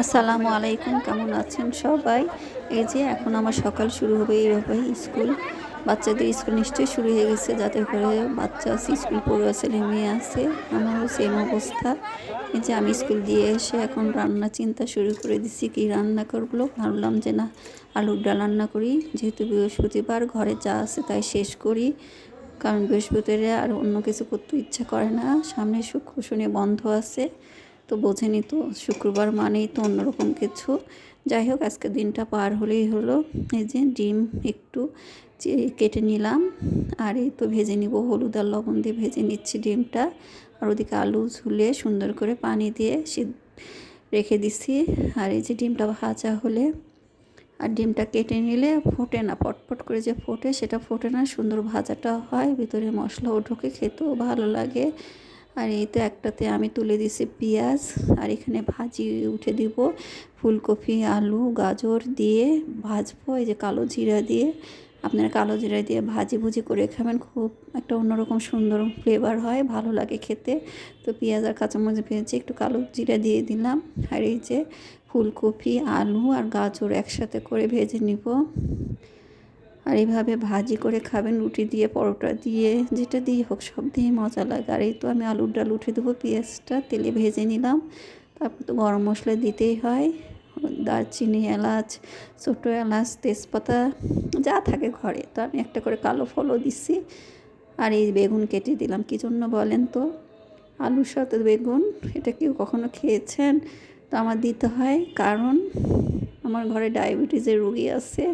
আসসালামু আলাইকুম, কেমন আছেন সবাই? এই যে এখন আমার সকাল শুরু হবে এইভাবে স্কুল। বাচ্চাদের স্কুল নিশ্চয়ই শুরু হয়ে গেছে, যাতে করে বাচ্চা আছে, স্কুল পড়ুয়া ছেলে মেয়ে আছে। আমারও সেম অবস্থা। এই যে আমি স্কুল দিয়ে এসে এখন রান্না চিন্তা শুরু করে দিছি, কি রান্না করব? ভাবলাম যে না, আলুর ডাল রান্না করি। যেহেতু বৃহস্পতিবার, ঘরে যা আছে তাই শেষ করি। কারণ বৃহস্পতিবারে আর অন্য কিছু করতে ইচ্ছা করে না। সামনে শুক্র শনি বন্ধ আছে। তো বোঝেনি তো, শুক্রবার মানেই তো অন্যরকম কিছু। যাই হোক, আজকে দিনটা পার হলেই হলো। এই যে ডিম একটু কেটে নিলাম। আর এই তো ভেজে নিব, হলুদ আর লবণ দিয়ে ভেজে নিচ্ছি ডিমটা। আর ওদিকে আলু ঝুলে সুন্দর করে পানি দিয়ে সিদ্ধ রেখে দিছি। আর এই যে ডিমটা ভাজা হলে, আর ডিমটা কেটে নিলে ফোটে না, পটপট করে যে ফোটে, সেটা ফোটে না। সুন্দর ভাজাটা হয়, ভিতরে মশলাও ঢোকে, খেতেও ভালো লাগে। আর এই তো একটাতে আমি তুলে দিছি পেঁয়াজ, আর এখানে ভাজি উঠে দিব। ফুলকপি, আলু, গাজর দিয়ে ভাজবো, এই যে কালো জিরা দিয়ে। আপনারা কালো জিরা দিয়ে ভাজি ভুজি করে খাবেন, খুব একটা অন্যরকম সুন্দর ফ্লেভার হয়, ভালো লাগে খেতে। তো পেঁয়াজ আর কাঁচামরিচ ভেজে একটু কালো জিরা দিয়ে দিলাম। আর এই যে ফুলকপি, আলু আর গাজর একসাথে করে ভেজে নিব। আর এইভাবে ভাজি করে খাবেন রুটি দিয়ে, পরোটা দিয়ে, যেটা দিয়ে হোক, সব দিয়ে মজা লাগে। আর এই তো আমি আলুর ডাল উঠে দেবো, পেঁয়াজটা তেলে ভেজে নিলাম। তারপর তো গরম মশলা দিতেই হয়। দারচিনি, এলাচ, ছোটো এলাচ, তেজপাতা, যা থাকে ঘরে। তো আমি একটা করে কালো ফলও দিচ্ছি আর এই বেগুন কেটে দিলাম, কী জন্য বলেন তো? আলুর সাথে বেগুন, এটা কেউ কখনো খেয়েছেন? তো আমার দিতে হয়, কারণ আমার ঘরে ডায়াবেটিসের রুগী আছে।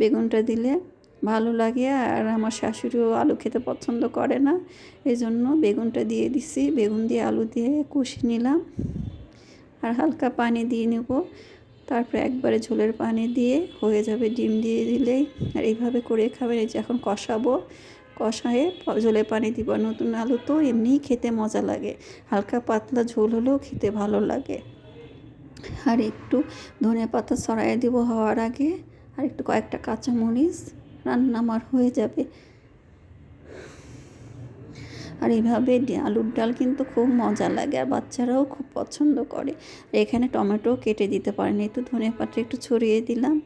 বেগুনটা দিলে ভালো লাগে আর আমার শাশুড়িও আলু খেতে পছন্দ করে না। এই জন্য বেগুনটা দিয়ে দিছি। বেগুন দিয়ে আলু দিয়ে কষি নিলাম আর হালকা পানি দিয়ে নেব। তারপরে একবারে ঝোলের পানি দিয়ে হয়ে যাবে ডিম দিয়ে দিলেই। আর এইভাবে করে খাবেন, এই যে এখন কষাবো। কষায়ে ঝোলের পানি দিব। নতুন আলু তো এমনিই খেতে মজা লাগে। হালকা পাতলা ঝোল হলেও খেতে ভালো লাগে। আর একটু ধনে পাতা ছড়াই দিব হওয়ার আগে। আর একটু কয়েকটা কাঁচামরিচ রান্না আমার হয়ে যাবে। আর এইভাবে আলুর ডাল কিন্তু খুব মজা লাগে আর বাচ্চারাও খুব পছন্দ করে। আর এখানে টমেটো কেটে দিতে পারেন একটু ধনে পাতা একটু ছড়িয়ে দিলাম।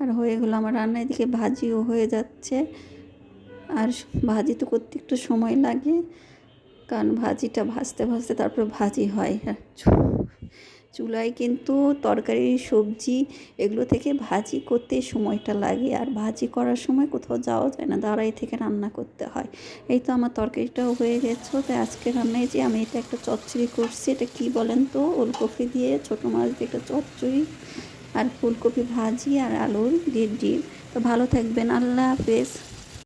আর হয়ে গেলো আমার রান্না, এদিকে ভাজিও হয়ে যাচ্ছে। আর ভাজি তো করতে একটু সময় লাগে, কারণ ভাজিটা ভাজতে ভাজতে তারপর ভাজি হয়। আর চুলায় কিন্তু তরকারি সবজি এগুলো থেকে ভাজি করতে সময়টা লাগে। আর ভাজি করার সময় কোথাও যাওয়া যায় না, দাঁড়াই থেকে রান্না করতে হয়। এই তো আমার তরকারিটাও হয়ে গেছে। তো আজকে রান্নায় যে আমি এটা একটা চচ্চড়ি করছি, এটা কি বলেন তো? ওলকপি দিয়ে ছোটো মাছ দিয়ে একটা চচ্চড়ি আর ফুলকপি ভাজি আর আলুর দিয়ে ডিম তো ভালো থাকবেন। আল্লাহ হাফেজ।